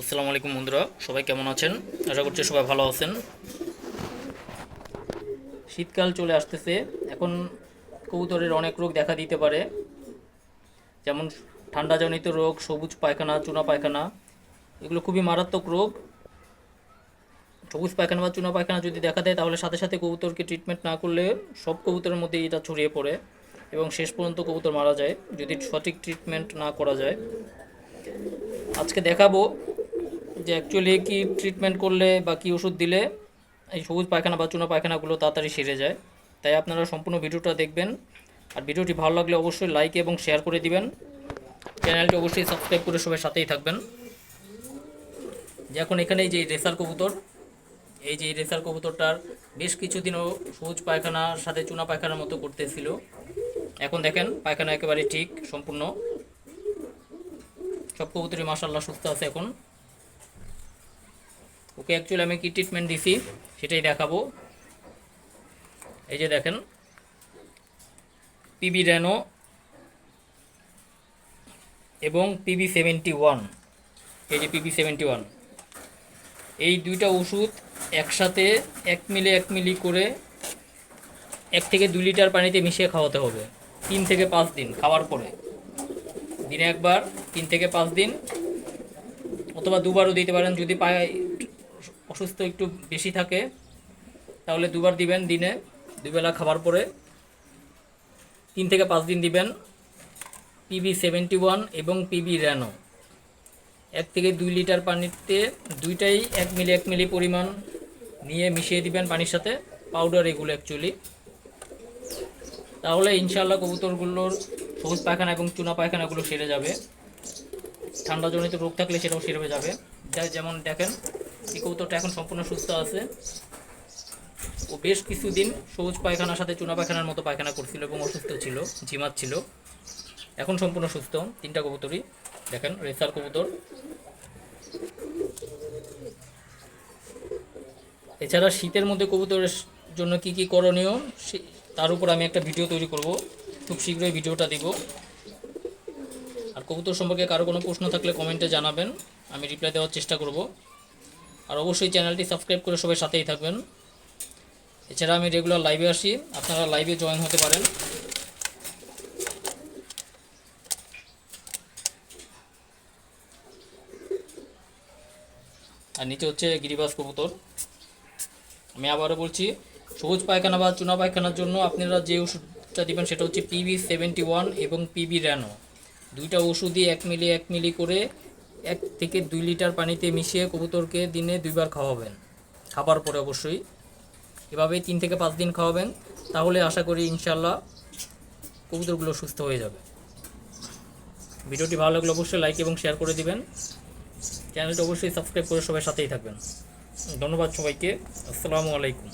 আসসালামু আলাইকুম বন্ধুরা, সবাই কেমন আছেন? আশা করছি সবাই ভালো আছেন। শীতকাল চলে আসতেছে, এখন কবুতরের অনেক রোগ দেখা দিতে পারে। যেমন ঠান্ডাজনিত রোগ, সবুজ পায়খানা, চুনা পায়খানা, এগুলো খুবই মারাত্মক রোগ। সবুজ পায়খানা বা চুনা পায়খানা যদি দেখা দেয়, তাহলে সাথে সাথে কবুতরকে ট্রিটমেন্ট না করলে সব কবুতরের মধ্যে এটা ছড়িয়ে পড়ে এবং শেষ পর্যন্ত কবুতর মারা যায়, যদি সঠিক ট্রিটমেন্ট না করা যায়। আজকে দেখাবো যে অ্যাকচুয়ালি কি ট্রিটমেন্ট করলে বা কি ওষুধ দিলে, এই সবুজ পায়খানা বা চুনা পায়খানাগুলো তাড়াতাড়ি সেরে যায়। তাই আপনারা সম্পূর্ণ ভিডিওটা দেখবেন। আর ভিডিওটি ভালো লাগলে অবশ্যই লাইক এবং শেয়ার করে দিবেন। চ্যানেলটি অবশ্যই সাবস্ক্রাইব করে সবাই সাথেই থাকবেন। যে এখন এখানে এই যে রেসার কবুতর, এই যে রেসার কবুতরটার বেশ কিছুদিনও সবুজ পায়খানার সাথে চুনা পায়খানার মতো করতেছিল। এখন দেখেন পায়খানা একেবারে ঠিক, সম্পূর্ণ। সব কবুতরই মাসাল্লাহ সুস্থ আছে এখন। ওকে অ্যাকচুয়ালি আমি কি ট্রিটমেন্ট দিছি সেটাই দেখাবো। এই যে দেখেন পিবি র্যানো এবং পিবি সেভেন্টি ওয়ান এই যে পিবি সেভেন্টি ওয়ান এই দুইটা ওষুধ একসাথে এক মিলি এক মিলি করে এক থেকে দুই লিটার পানিতে মিশিয়ে খাওয়াতে হবে। তিন থেকে পাঁচ দিন খাওয়ার পরে। দিনে একবার, তিন থেকে পাঁচ দিন, অথবা দুবারও দিতে পারেন। যদি পায়ে অসুস্থ একটু বেশি থাকে, তাহলে দুবার দিবেন দিনে, দুবেলা খাবার পরে। তিন থেকে পাঁচ দিন দিবেন পিবি সেভেন্টি ওয়ান এবং পিবি র্যানো এক থেকে দুই লিটার পানিতে দুইটাই এক মিলি এক মিলি পরিমাণ নিয়ে মিশিয়ে দিবেন পানির সাথে পাউডার এগুলো অ্যাকচুয়ালি তাহলে ইনশাল্লাহ কবুতরগুলোর সবুজ পায়খানা এবং চুনা পায়খানাগুলো সেরে যাবে। ঠান্ডাজনিত রোগ থাকলে সেটাও সেরে যাবে। যেমন দেখেন এই কবুতরটা এখন সম্পূর্ণ সুস্থ আছে। ও বেশ কিছুদিন সবুজ পায়খানার সাথে চুনা পায়খানার মতো পায়খানা করছিল এবং অসুস্থ ছিল ঝিমাচ্ছিল এখন সম্পূর্ণ সুস্থ, তিনটা কবুতরই। দেখেন, রেসার কবুতর। এছাড়া শীতের মধ্যে কবুতরের জন্য কি কি করণীয় তার উপর আমি একটা ভিডিও তৈরি করব। খুব শীঘ্রই ভিডিওটা দিব। আর কবুতর সম্পর্কে কারও কোনো প্রশ্ন থাকলে কমেন্টে জানাবেন। আমি রিপ্লাই দেওয়ার চেষ্টা করব। আর অবশ্যই চ্যানেলটি সাবস্ক্রাইব করে সবাই সাথেই থাকবেন। এছাড়া আমি রেগুলার লাইভে আসি, আপনারা লাইভে জয়েন হতে পারেন। আর নিচে হচ্ছে গিরিবাস কবুতর। আমি আবারও বলছি, সবুজ পায়খানা বা চুনা পায়খানার জন্য আপনারা যে ওষুধটা দিবেন সেটা হচ্ছে পিবি সেভেন্টি ওয়ান এবং পিবি র্যানো দুইটা ওষুধই এক মিলি এক মিলি করে এক থেকে দুই লিটার পানিতে মিশিয়ে কবুতরকে দিনে দুইবার খাওয়াবেন। খাবার পরে অবশ্যই। এভাবেই তিন থেকে পাঁচ দিন খাওয়াবেন। তাহলে আশা করি ইনশাল্লাহ কবুতরগুলো সুস্থ হয়ে যাবে। ভিডিওটি ভালো লাগলে অবশ্যই লাইক এবং শেয়ার করে দিবেন। চ্যানেলটা অবশ্যই সাবস্ক্রাইব করে সবাই সাথেই থাকবেন। ধন্যবাদ সবাইকে। আসসালামু আলাইকুম।